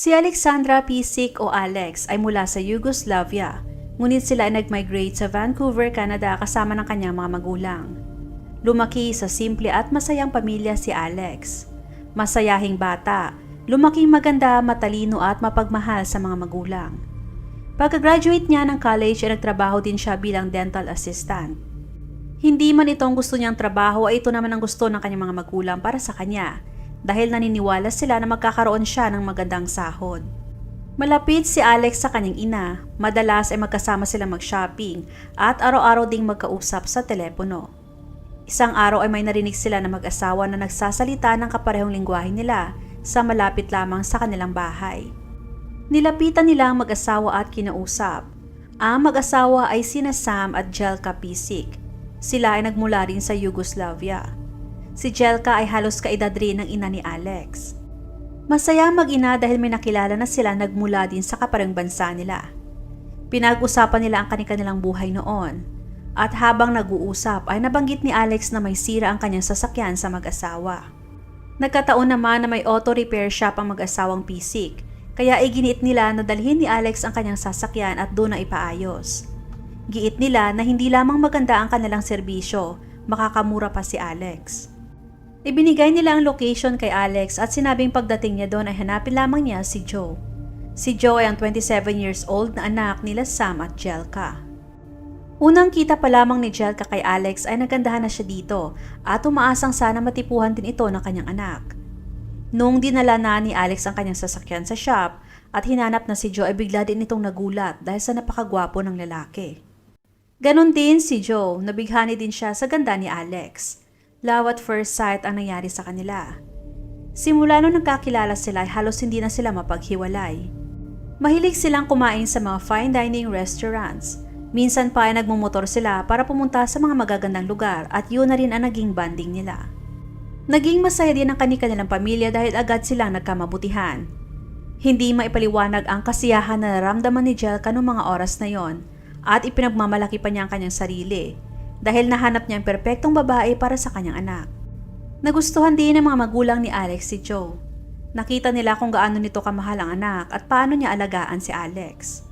Si Alexandra Pisik o Alex ay mula sa Yugoslavia, ngunit sila ay nag-migrate sa Vancouver, Canada kasama ng kanyang mga magulang. Lumaki sa simple at masayang pamilya si Alex. Masayahing bata, lumaking maganda, matalino at mapagmahal sa mga magulang. Pagka-graduate niya ng college ay nagtrabaho din siya bilang dental assistant. Hindi man itong gusto niyang trabaho ay ito naman ang gusto ng kanyang mga magulang para sa kanya dahil naniniwala sila na magkakaroon siya ng magandang sahod. Malapit si Alex sa kanyang ina, madalas ay magkasama sila mag-shopping at araw-araw ding magkausap sa telepono. Isang araw ay may narinig sila na mag-asawa na nagsasalita ng kaparehong lingwahe nila sa malapit lamang sa kanilang bahay. Nilapitan nila ang mag-asawa at kinausap. Ang mag-asawa ay sina Sam at Jelka Pisik. Sila ay nagmula rin sa Yugoslavia. Si Jelka ay halos kaedad rin ng ina ni Alex. Masaya mag-ina dahil may nakilala na sila nagmula din sa kaparang bansa nila. Pinag-usapan nila ang kanilang buhay noon. At habang nag-uusap ay nabanggit ni Alex na may sira ang kanyang sasakyan sa mag-asawa. Nagkataon naman na may auto repair shop ang mag-asawang pisik, kaya iginiit nila na dalhin ni Alex ang kanyang sasakyan at doon na ipaayos. Giit nila na hindi lamang maganda ang kanilang serbisyo, makakamura pa si Alex. Ibinigay nila ang location kay Alex at sinabing pagdating niya doon ay hanapin lamang niya si Joe. Si Joe ay ang 27 years old na anak nila Sam at Jelka. Unang kita pa lamang ni Jelka kay Alex ay nagandahan na siya dito at umaasang sana matipuhan din ito ng kanyang anak. Noong dinala na ni Alex ang kanyang sasakyan sa shop at hinanap na si Joe ay bigla din itong nagulat dahil sa napakagwapo ng lalaki. Ganon din si Joe, nabighani din siya sa ganda ni Alex. Love at first sight ang nangyari sa kanila. Simula nung nagkakilala sila ay halos hindi na sila mapaghiwalay. Mahilig silang kumain sa mga fine dining restaurants. Minsan pa ay nagmumotor sila para pumunta sa mga magagandang lugar at yun na rin ang naging banding nila. Naging masaya din ang kanilang pamilya dahil agad silang nagkamabutihan. Hindi maipaliwanag ang kasiyahan na naramdaman ni Jelka noong mga oras na yon at ipinagmamalaki pa niya ang kanyang sarili dahil nahanap niya ang perpektong babae para sa kanyang anak. Nagustuhan din ng mga magulang ni Alex si Joe. Nakita nila kung gaano nito kamahal ang anak at paano niya alagaan si Alex.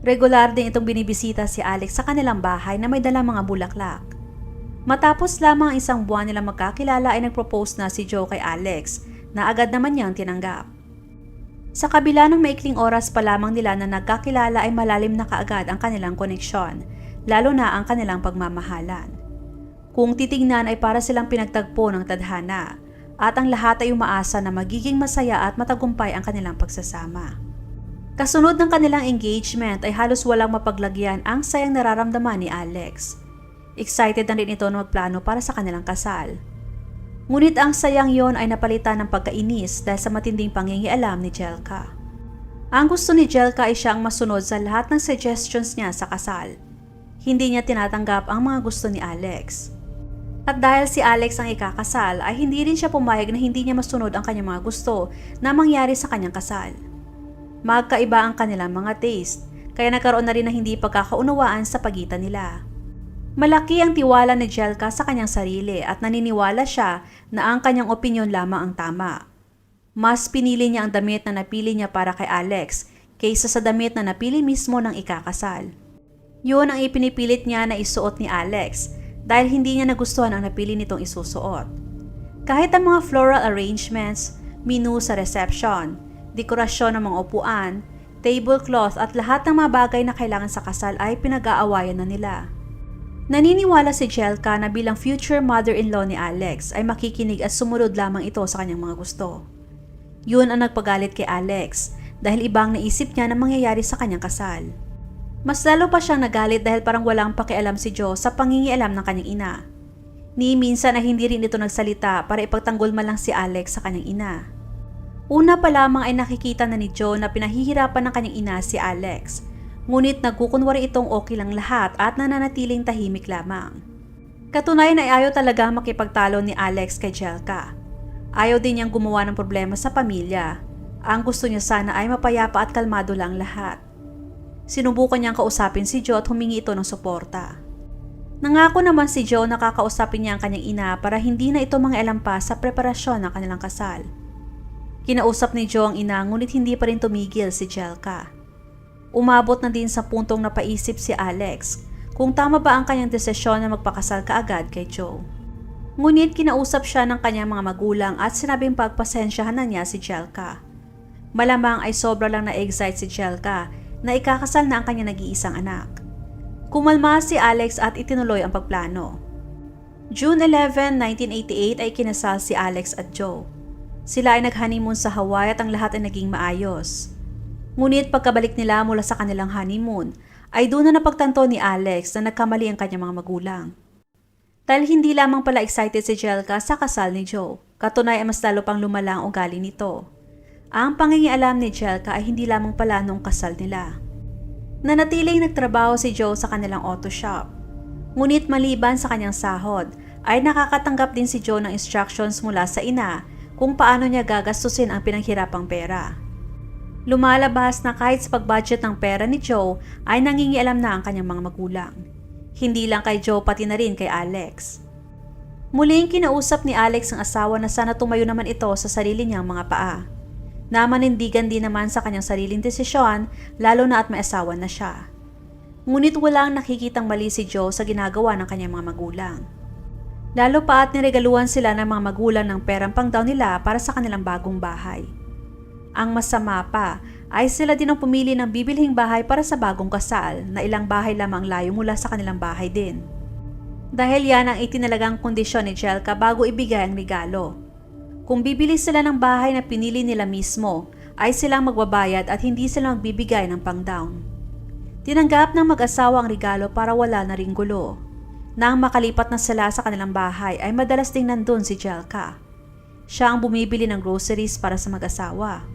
Regular din itong binibisita si Alex sa kanilang bahay na may dalang mga bulaklak. Matapos lamang ang isang buwan nilang magkakilala ay nagpropose na si Joe kay Alex na agad naman niyang tinanggap. Sa kabila ng maikling oras pa lamang nila na nagkakilala ay malalim na kaagad ang kanilang koneksyon, lalo na ang kanilang pagmamahalan. Kung titingnan ay para silang pinagtagpo ng tadhana at ang lahat ay umaasa na magiging masaya at matagumpay ang kanilang pagsasama. Kasunod ng kanilang engagement ay halos walang mapaglagyan ang sayang nararamdaman ni Alex. Excited na rin ito na magplano para sa kanilang kasal. Ngunit ang sayang yon ay napalitan ng pagkainis dahil sa matinding pangingialam ni Jelka. Ang gusto ni Jelka ay siyang masunod sa lahat ng suggestions niya sa kasal. Hindi niya tinatanggap ang mga gusto ni Alex. At dahil si Alex ang ikakasal ay hindi rin siya pumayag na hindi niya masunod ang kanyang mga gusto na mangyari sa kanyang kasal. Magkaiba ang kanilang mga taste, kaya nagkaroon na rin ng hindi pagkakaunawaan sa pagitan nila. Malaki ang tiwala ni Jelka sa kanyang sarili at naniniwala siya na ang kanyang opinyon lamang ang tama. Mas pinili niya ang damit na napili niya para kay Alex kaysa sa damit na napili mismo ng ikakasal. Yun ang ipinipilit niya na isuot ni Alex dahil hindi niya nagustuhan ang napili nitong isusuot. Kahit ang mga floral arrangements, menu sa reception, dekorasyon ng mga upuan, tablecloth at lahat ng mga bagay na kailangan sa kasal ay pinag-aawayan na nila. Naniniwala si Jelka na bilang future mother-in-law ni Alex ay makikinig at sumunod lamang ito sa kanyang mga gusto. Yun ang nagpagalit kay Alex dahil ibang naisip niya na mangyayari sa kanyang kasal. Mas lalo pa siyang nagalit dahil parang walang pakialam si Joe sa pangingialam ng kanyang ina. Ni minsan ay hindi rin ito nagsalita para ipagtanggol man lang si Alex sa kanyang ina. Una pa lamang ay nakikita na ni Joe na pinahihirapan ng kanyang ina si Alex ngunit nagkukunwari itong okay lang lahat at nananatiling tahimik lamang. Katunayan ay ayaw talaga makipagtalo ni Alex kay Jelka. Ayaw din niyang gumawa ng problema sa pamilya. Ang gusto niya sana ay mapayapa at kalmado lang lahat. Sinubukan niyang kausapin si Joe at humingi ito ng suporta. Nangako naman si Joe na kakausapin niya ang kanyang ina para hindi na ito pa sa preparasyon ng kanilang kasal. Kinausap ni Joe ang ina ngunit hindi pa rin tumigil si Jelka. Umabot na din sa puntong napaisip si Alex kung tama ba ang kanyang desisyon na magpakasal kaagad kay Joe. Ngunit kinausap siya ng kanyang mga magulang at sinabing pagpasensyahan na niya si Jelka. Malamang ay sobra lang na-excite si Jelka na ikakasal na ang kanyang nag-iisang anak. Kumalma si Alex at itinuloy ang pagplano. June 11, 1988 ay kinasal si Alex at Joe. Sila ay nag-honeymoon sa Hawaii at ang lahat ay naging maayos. Ngunit pagkabalik nila mula sa kanilang honeymoon, ay doon na napagtanto ni Alex na nagkamali ang kanyang mga magulang. Dahil hindi lamang pala excited si Jelka sa kasal ni Joe, katunay ay mas lalo pang lumala ang ugali nito. Ang pangingialam ni Jelka ay hindi lamang pala nung kasal nila. Nanatiling nagtrabaho si Joe sa kanilang auto shop. Ngunit maliban sa kanyang sahod, ay nakakatanggap din si Joe ng instructions mula sa ina kung paano niya gagastusin ang pinanghirapang pera. Lumalabas na kahit sa pag-budget ng pera ni Joe ay nangingialam na ang kanyang mga magulang. Hindi lang kay Joe pati na rin kay Alex. Muling kinausap ni Alex ang asawa na sana tumayo naman ito sa sarili niyang mga paa. Na manindigan din naman sa kanyang sariling desisyon lalo na at may asawa na siya. Ngunit walang nakikitang mali si Joe sa ginagawa ng kanyang mga magulang. Lalo pa at niregaluhan sila ng mga magulang ng perang pangdaw nila para sa kanilang bagong bahay. Ang masama pa ay sila din ang pumili ng bibilhing bahay para sa bagong kasal na ilang bahay lamang layo mula sa kanilang bahay din. Dahil yan ang itinalagang kondisyon ni Jelka bago ibigay ang regalo. Kung bibili sila ng bahay na pinili nila mismo, ay silang magbabayad at hindi sila magbibigay ng pang-down. Tinanggap ng mag-asawa ang regalo para wala na ring gulo. Nang makalipat na sila sa kanilang bahay ay madalas ding nandun si Jelka. Siya ang bumibili ng groceries para sa mag-asawa.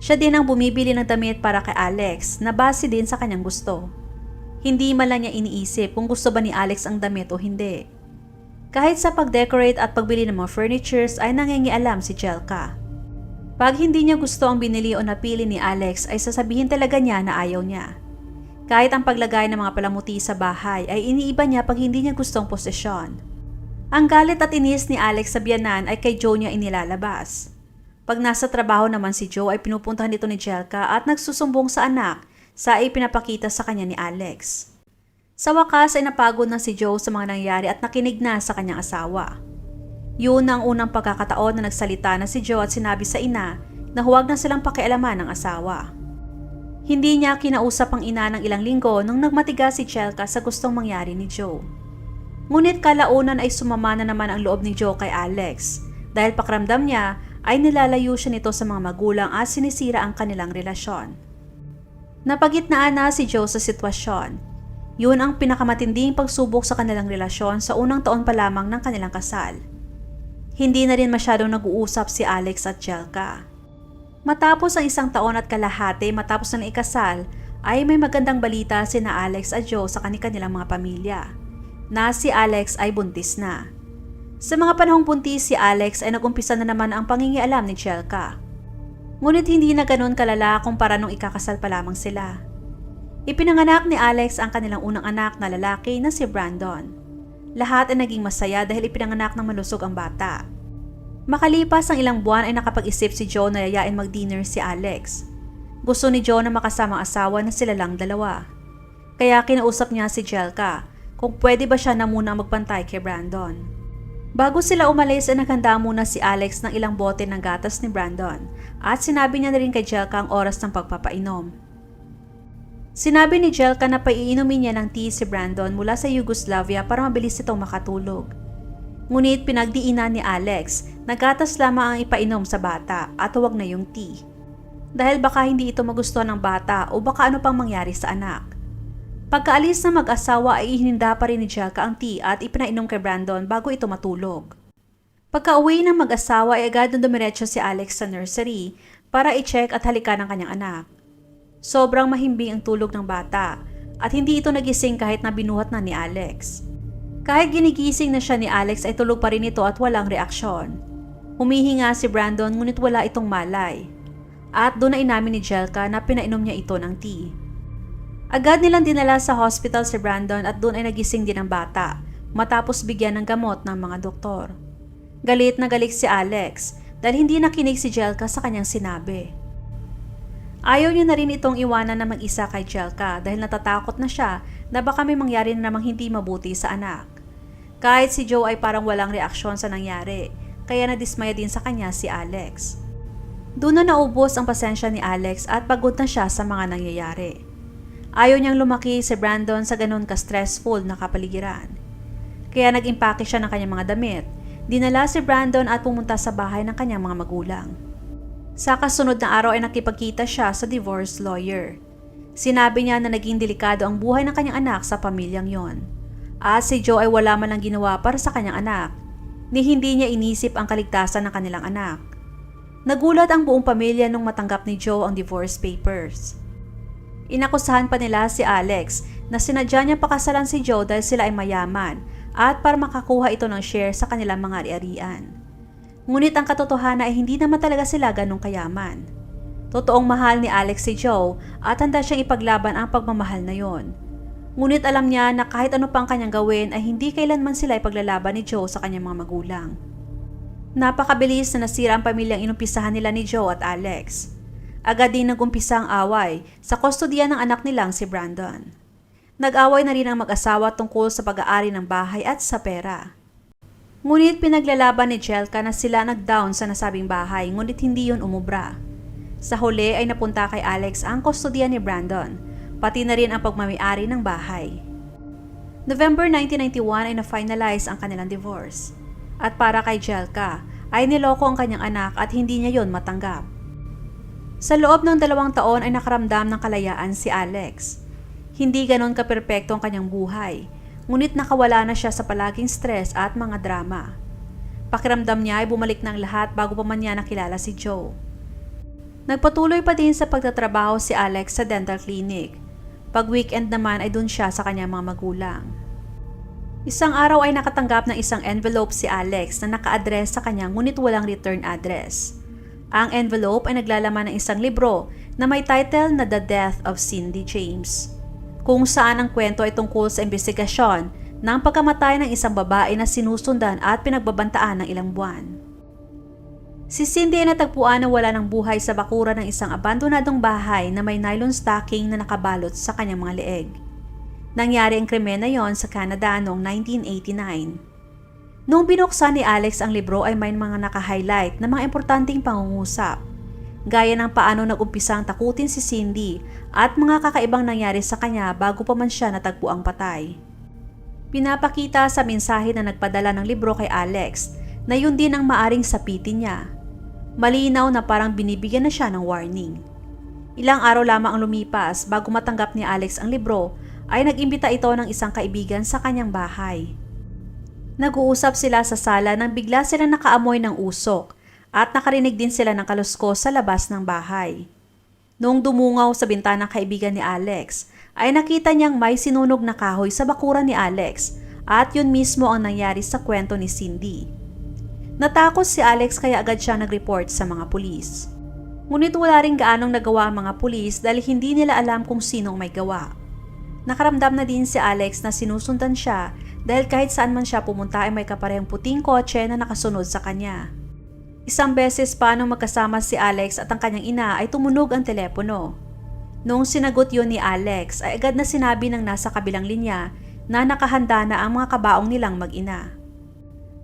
Siya din ang bumibili ng damit para kay Alex na base din sa kanyang gusto. Hindi man lang niya iniisip kung gusto ba ni Alex ang damit o hindi. Kahit sa pag-decorate at pagbili ng mga furnitures ay nangingialam si Jelka. Pag hindi niya gusto ang binili o napili ni Alex ay sasabihin talaga niya na ayaw niya. Kahit ang paglagay ng mga palamuti sa bahay ay iniiba niya pag hindi niya gustong posisyon. Ang galit at inis ni Alex sa biyanan ay kay Joe niya inilalabas. Pag nasa trabaho naman si Joe ay pinupuntahan dito ni Jelka at nagsusumbong sa anak sa ipinapakita sa kanya ni Alex. Sa wakas ay napagod na si Joe sa mga nangyari at nakinig na sa kanyang asawa. Yun ang unang pagkakataon na nagsalita na si Joe at sinabi sa ina na huwag na silang pakialaman ng asawa. Hindi niya kinausap ang ina ng ilang linggo nung nagmatiga si Jelka sa gustong mangyari ni Joe. Ngunit kalaunan ay sumama na naman ang loob ni Joe kay Alex dahil pakramdam niya ay nilalayo siya nito sa mga magulang at sinisira ang kanilang relasyon. Napagitnaan na si Joe sa sitwasyon. Yun ang pinakamatinding pagsubok sa kanilang relasyon sa unang taon pa lamang ng kanilang kasal. Hindi na rin masyadong nag-uusap si Alex at Jelka. Matapos ang isang taon at kalahati matapos na ikasal, ay may magandang balita si na Alex at Joe sa kanilang mga pamilya. Na si Alex ay buntis na. Sa mga panahong buntis si Alex ay nagumpisa na naman ang pangingialam ni Chelka. Ngunit hindi na ganun kalala kumpara nung ikakasal pa lamang sila. Ipinanganak ni Alex ang kanilang unang anak na lalaki na si Brandon. Lahat ay naging masaya dahil ipinanganak ng malusog ang bata. Makalipas ang ilang buwan ay nakapag-isip si Joe na yayain mag-dinner si Alex. Gusto ni Joe na makasama ang asawa na sila lang dalawa. Kaya kinausap niya si Jelka kung pwede ba siya na muna magpantay kay Brandon. Bago sila umalis ay naghanda muna si Alex ng ilang bote ng gatas ni Brandon at sinabi niya na rin kay Jelka ang oras ng pagpapainom. Sinabi ni Jelka na paiinumin niya ng tea si Brandon mula sa Yugoslavia para mabilis itong makatulog. Ngunit pinagdiinan ni Alex na gatas lamang ang ipainom sa bata at huwag na yung tea. Dahil baka hindi ito magustuhan ng bata o baka ano pang mangyari sa anak. Pagkaalis ng mag-asawa ay ihininda pa rin ni Jelka ang tea at ipinainom kay Brandon bago ito matulog. Pagka-uwi ng mag-asawa ay agad na dumiretso si Alex sa nursery para i-check at halikan ang kanyang anak. Sobrang mahimbing ang tulog ng bata at hindi ito nagising kahit na binuhat na ni Alex. Kahit ginigising na siya ni Alex ay tulog pa rin ito at walang reaksyon. Humihinga si Brandon ngunit wala itong malay. At doon na inamin ni Jelka na pinainom niya ito ng tea. Agad nilang dinala sa hospital si Brandon at doon ay nagising din ang bata matapos bigyan ng gamot ng mga doktor. Galit na galit si Alex dahil hindi nakinig si Jelka sa kanyang sinabi. Ayaw niya na rin itong iwanan na mag-isa kay Jelka dahil natatakot na siya na baka may mangyari na namang hindi mabuti sa anak. Kahit si Joe ay parang walang reaksyon sa nangyari, kaya nadismaya din sa kanya si Alex. Doon na naubos ang pasensya ni Alex at pagod na siya sa mga nangyayari. Ayaw niyang lumaki si Brandon sa ganun ka-stressful na kapaligiran. Kaya nag-impake siya ng kanyang mga damit, dinala si Brandon at pumunta sa bahay ng kanyang mga magulang. Sa kasunod na araw ay nakipagkita siya sa divorce lawyer. Sinabi niya na naging delikado ang buhay ng kanyang anak sa pamilyang yon. At si Joe ay wala man lang ginawa para sa kanyang anak, ni hindi niya inisip ang kaligtasan ng kanilang anak. Nagulat ang buong pamilya nung matanggap ni Joe ang divorce papers. Inakusahan pa nila si Alex na sinadya niya pakasalan si Joe dahil sila ay mayaman at para makakuha ito ng share sa kanilang mga ari-arian. Ngunit ang katotohanan ay hindi naman talaga sila ganong kayaman. Totoong mahal ni Alex si Joe at handa siyang ipaglaban ang pagmamahal na yon. Ngunit alam niya na kahit ano pang kanyang gawin ay hindi kailanman sila ipaglalaban ni Joe sa kanyang mga magulang. Napakabilis na nasira ang pamilyang inumpisahan nila ni Joe at Alex. Agad din nagumpisa ang away sa kustodiya ng anak nilang si Brandon. Nag-away na rin ang mag-asawa tungkol sa pag-aari ng bahay at sa pera. Ngunit pinaglalaban ni Jelka na sila nag-down sa nasabing bahay ngunit hindi yun umubra. Sa huli ay napunta kay Alex ang kustodiya ni Brandon, pati na rin ang pagmamiari ng bahay. November 1991 ay na-finalize ang kanilang divorce. At para kay Jelka, ay niloko ang kanyang anak at hindi niya yon matanggap. Sa loob ng dalawang taon ay nakaramdam ng kalayaan si Alex. Hindi ganon kaperpekto ang kanyang buhay, ngunit nakawala na siya sa palaging stress at mga drama. Pakiramdam niya ay bumalik ng lahat bago pa man niya nakilala si Joe. Nagpatuloy pa din sa pagtatrabaho si Alex sa dental clinic. Pag weekend naman ay dun siya sa kanyang mga magulang. Isang araw ay nakatanggap ng isang envelope si Alex na naka-address sa kanya ngunit walang return address. Ang envelope ay naglalaman ng isang libro na may title na The Death of Cindy James kung saan ang kwento ay tungkol sa investigasyon ng pagkamatay ng isang babae na sinusundan at pinagbabantaan ng ilang buwan. Si Cindy ay natagpuan na wala ng buhay sa bakura ng isang abandonadong bahay na may nylon stocking na nakabalot sa kanyang mga leeg. Nangyari ang krimen na yon sa Canada noong 1989. Noong binuksan ni Alex ang libro ay may mga naka-highlight na mga importanteng pangungusap gaya ng paano nag-umpisang takutin si Cindy at mga kakaibang nangyari sa kanya bago pa man siya natagpo ang patay. Pinapakita sa mensahe na nagpadala ng libro kay Alex na yun din ang maaring sapitin niya. Malinaw na parang binibigyan na siya ng warning. Ilang araw lamang ang lumipas bago matanggap ni Alex ang libro ay nag-imbita ito ng isang kaibigan sa kanyang bahay. Nag-uusap sila sa sala nang bigla sila nakaamoy ng usok at nakarinig din sila ng kaluskos sa labas ng bahay. Noong dumungaw sa bintana ng kaibigan ni Alex, ay nakita niyang may sinunog na kahoy sa bakuran ni Alex at yun mismo ang nangyari sa kwento ni Cindy. Natakot si Alex kaya agad siya nag-report sa mga pulis. Ngunit wala rin gaanong nagawa ang mga pulis dahil hindi nila alam kung sinong may gawa. Nakaramdam na din si Alex na sinusundan siya dahil kahit saan man siya pumunta ay may kaparehong puting kotse na nakasunod sa kanya. Isang beses pa nung magkasama si Alex at ang kanyang ina ay tumunog ang telepono. Noong sinagot yun ni Alex ay agad na sinabi ng nasa kabilang linya na nakahanda na ang mga kabaong nilang mag-ina.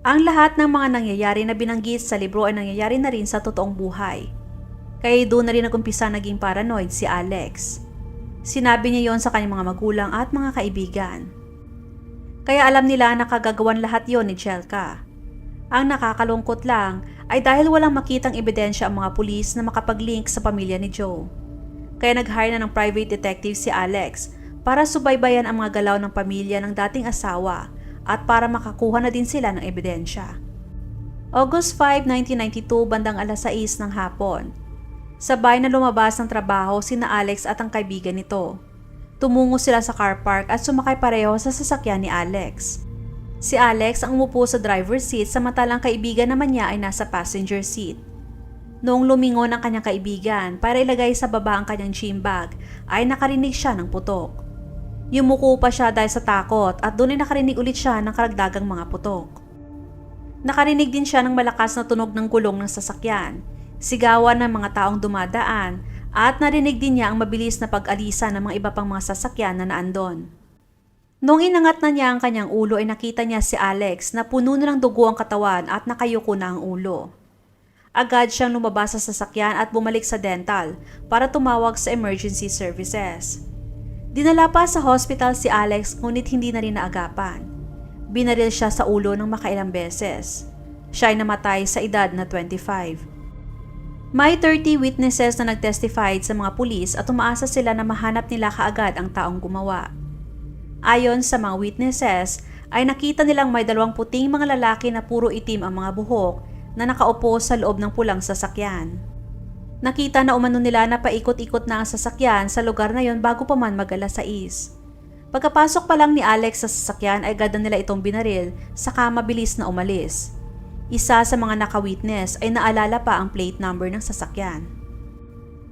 Ang lahat ng mga nangyayari na binanggit sa libro ay nangyayari na rin sa totoong buhay. Kaya doon na rin nagumpisa naging paranoid si Alex. Sinabi niya yon sa kanyang mga magulang at mga kaibigan. Kaya alam nila na kagagawan lahat yon ni Jelka. Ang nakakalungkot lang ay dahil walang makitang ebidensya ang mga pulis na makapag-link sa pamilya ni Joe. Kaya nag-hire na ng private detective si Alex para subaybayan ang mga galaw ng pamilya ng dating asawa at para makakuha na din sila ng ebidensya. August 5, 1992, bandang alas 6 ng hapon. Sabay na lumabas ng trabaho sina Alex at ang kaibigan nito. Tumungo sila sa car park at sumakay pareho sa sasakyan ni Alex. Si Alex ang umupo sa driver's seat samantalang kaibigan naman niya ay nasa passenger seat. Noong lumingon ang kanyang kaibigan para ilagay sa baba ang kanyang gym bag, ay nakarinig siya ng putok. Yumuko pa siya dahil sa takot at doon ay nakarinig ulit siya ng karagdagang mga putok. Nakarinig din siya ng malakas na tunog ng gulong ng sasakyan, sigawan ng mga taong dumadaan, at narinig din niya ang mabilis na pag-alisa ng mga iba pang mga sasakyan na naandon. Nung inangat na niya ang kanyang ulo ay nakita niya si Alex na puno na ng dugo ang katawan at nakayuko na ang ulo. Agad siyang lumabas sa sasakyan at bumalik sa dental para tumawag sa emergency services. Dinala pa sa hospital si Alex ngunit hindi na rin naagapan. Binaril siya sa ulo ng makailang beses. Siya ay namatay sa edad na 25. May 30 witnesses na nagtestified sa mga pulis at umaasa sila na mahanap nila kaagad ang taong gumawa. Ayon sa mga witnesses, ay nakita nilang may dalawang puting mga lalaki na puro itim ang mga buhok na nakaupo sa loob ng pulang sasakyan. Nakita na umano nila na paikot-ikot na ang sasakyan sa lugar na yon bago pa man mag-alas 6. Pagkapasok pa lang ni Alex sa sasakyan ay agad nila itong binaril saka mabilis na umalis. Isa sa mga nakawitness ay naalala pa ang plate number ng sasakyan.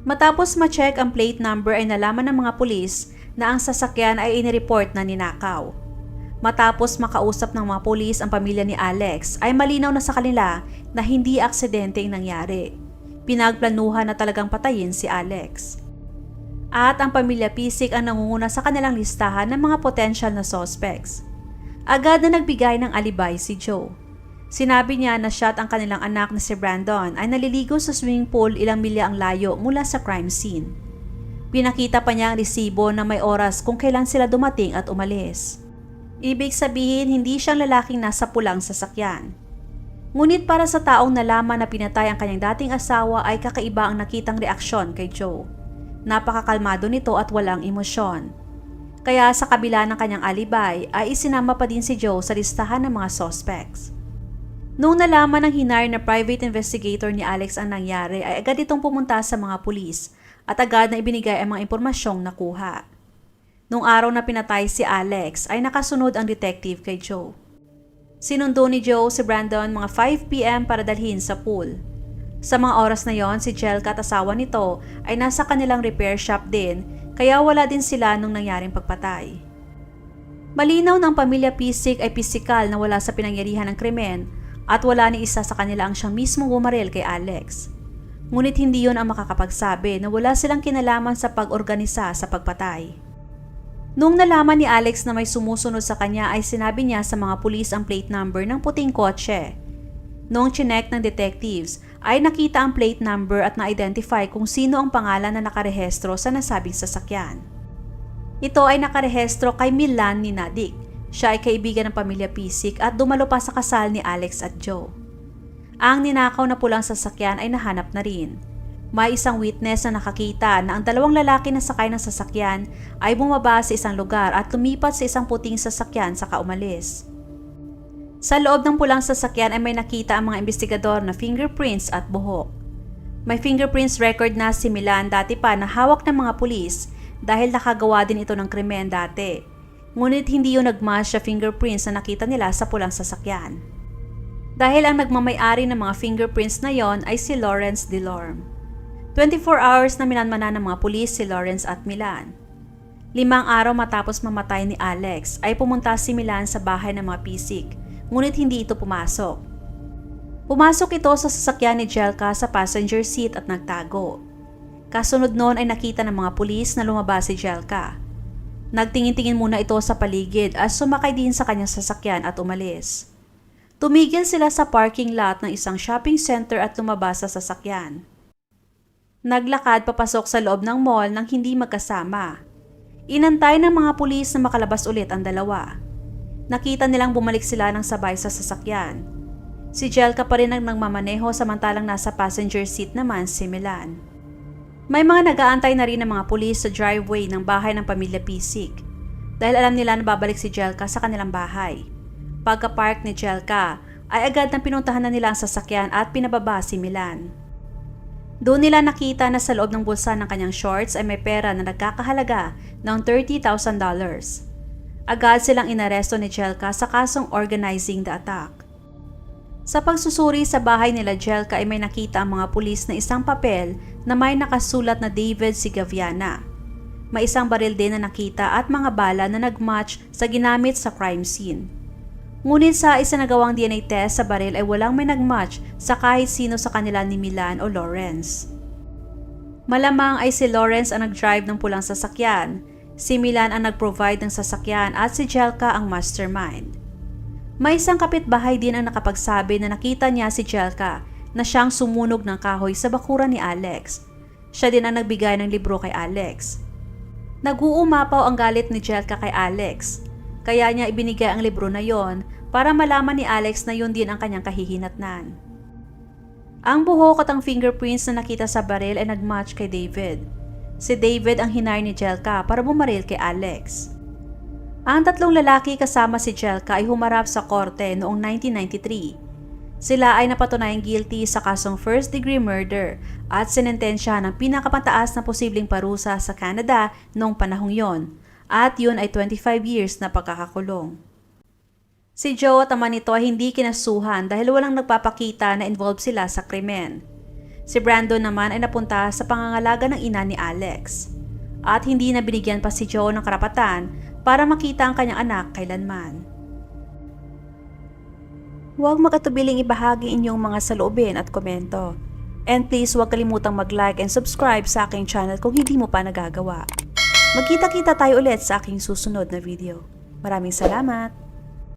Matapos ma-check ang plate number ay nalaman ng mga pulis na ang sasakyan ay inireport na ninakaw. Matapos makausap ng mga pulis ang pamilya ni Alex ay malinaw na sa kanila na hindi aksidente ang nangyari. Pinagplanuhan na talagang patayin si Alex. At ang pamilya Pisik ang nangunguna sa kanilang listahan ng mga potential na suspects. Agad na nagbigay ng alibay si Joe. Sinabi niya na at ang kanilang anak na si Brandon ay naliligo sa swimming pool ilang milya ang layo mula sa crime scene. Pinakita pa niya ang resibo na may oras kung kailan sila dumating at umalis. Ibig sabihin hindi siyang lalaking nasa pulang sasakyan. Ngunit para sa taong nalaman na pinatay ang kanyang dating asawa ay kakaiba ang nakitang reaksyon kay Joe. Napakakalmado nito at walang emosyon. Kaya sa kabila ng kanyang alibay ay isinama pa din si Joe sa listahan ng mga suspects. Noong nalaman ng hinar na private investigator ni Alex ang nangyari ay agad itong pumunta sa mga pulis at agad na ibinigay ang mga impormasyong nakuha. Noong araw na pinatay si Alex ay nakasunod ang detective kay Joe. Sinundo ni Joe si Brandon mga 5pm para dalhin sa pool. Sa mga oras na yon, si Jelka at asawa nito ay nasa kanilang repair shop din kaya wala din sila nung nangyaring pagpatay. Malinaw ng pamilya Pisik ay pisikal na wala sa pinangyarihan ng krimen at wala ni isa sa kanila ang siyang mismong bumaril kay Alex. Ngunit hindi yon ang makakapagsabi na wala silang kinalaman sa pag-organisa sa pagpatay. Nung nalaman ni Alex na may sumusunod sa kanya ay sinabi niya sa mga pulis ang plate number ng puting kotse. Noong chinek ng detectives ay nakita ang plate number at na-identify kung sino ang pangalan na nakarehestro sa nasabing sasakyan. Ito ay nakarehestro kay Milan ni Nadik siya ay kaibigan ng pamilya Pisik at dumalo pa sa kasal ni Alex at Joe. Ang ninakaw na pulang sasakyan ay nahanap na rin. May isang witness na nakakita na ang dalawang lalaki na sakay ng sasakyan ay bumaba sa isang lugar at lumipat sa isang puting sasakyan sa kaumalis. Sa loob ng pulang sasakyan ay may nakita ang mga investigador na fingerprints at buhok. May fingerprints record na si Milan dati pa na hawak ng mga pulis dahil nakagawa din ito ng krimen dati ngunit hindi yung nagmatch sa fingerprints na nakita nila sa pulang sasakyan. Dahil ang nagmamayari ng mga fingerprints na yon ay si Lawrence Delorme. 24 hours na minanmana ng mga pulis si Lawrence at Milan. Limang araw matapos mamatay ni Alex ay pumunta si Milan sa bahay ng mga pisik, ngunit hindi ito pumasok. Pumasok ito sa sasakyan ni Jelka sa passenger seat at nagtago. Kasunod noon ay nakita ng mga pulis na lumabas si Jelka. Nagtingin-tingin muna ito sa paligid at sumakay din sa kanyang sasakyan at umalis. Tumigil sila sa parking lot ng isang shopping center at lumabas sa sasakyan. Naglakad papasok sa loob ng mall nang hindi magkasama. Inantay ng mga pulis na makalabas ulit ang dalawa. Nakita nilang bumalik sila ng sabay sa sasakyan. Si Jelka pa rin ang nagmamaneho samantalang nasa passenger seat naman si Milan. May mga nag-aantay na rin ng mga pulis sa driveway ng bahay ng pamilya Pisik dahil alam nila na babalik si Jelka sa kanilang bahay. Pagka-park ni Jelka ay agad nang pinuntahan na nila ang sasakyan at pinababa si Milan. Doon nila nakita na sa loob ng bulsa ng kanyang shorts ay may pera na nagkakahalaga ng $30,000. Agad silang inaresto ni Jelka sa kasong organizing the attack. Sa pagsusuri sa bahay nila Jelka ay may nakita ang mga pulis na isang papel na may nakasulat na David Sigaviana. May isang baril din na nakita at mga bala na nagmatch sa ginamit sa crime scene. Ngunit sa isinagawang DNA test sa baril ay walang may nagmatch sa kahit sino sa kanila ni Milan o Lawrence. Malamang ay si Lawrence ang nag-drive ng pulang sasakyan, si Milan ang nag-provide ng sasakyan at si Jelka ang mastermind. May isang kapitbahay din ang nakapagsabi na nakita niya si Jelka na siyang sumunog ng kahoy sa bakuran ni Alex. Siya din ang nagbigay ng libro kay Alex. Nag-uumapaw ang galit ni Jelka kay Alex, kaya niya ibinigay ang libro na yon para malaman ni Alex na yun din ang kanyang kahihinatnan. Ang buhok at ang fingerprints na nakita sa baril ay nagmatch kay David. Si David ang hinire ni Jelka para bumaril kay Alex. Ang tatlong lalaki kasama si Jelka ay humarap sa korte noong 1993. Sila ay napatunayang guilty sa kasong first degree murder at sinentensya ng pinakamataas na posibleng parusa sa Canada noong panahong yon at yun ay 25 years na pagkakakulong. Si Joe at ama nito ay hindi kinasuhan dahil walang nagpapakita na involved sila sa krimen. Si Brandon naman ay napunta sa pangangalaga ng ina ni Alex. At hindi na binigyan pa si Joe ng karapatan para makita ang kanyang anak kailanman. Huwag makatubiling ibahagi inyong mga saloobin at komento. And please huwag kalimutang mag-like and subscribe sa aking channel kung hindi mo pa nagagawa. Magkita-kita tayo ulit sa aking susunod na video. Maraming salamat!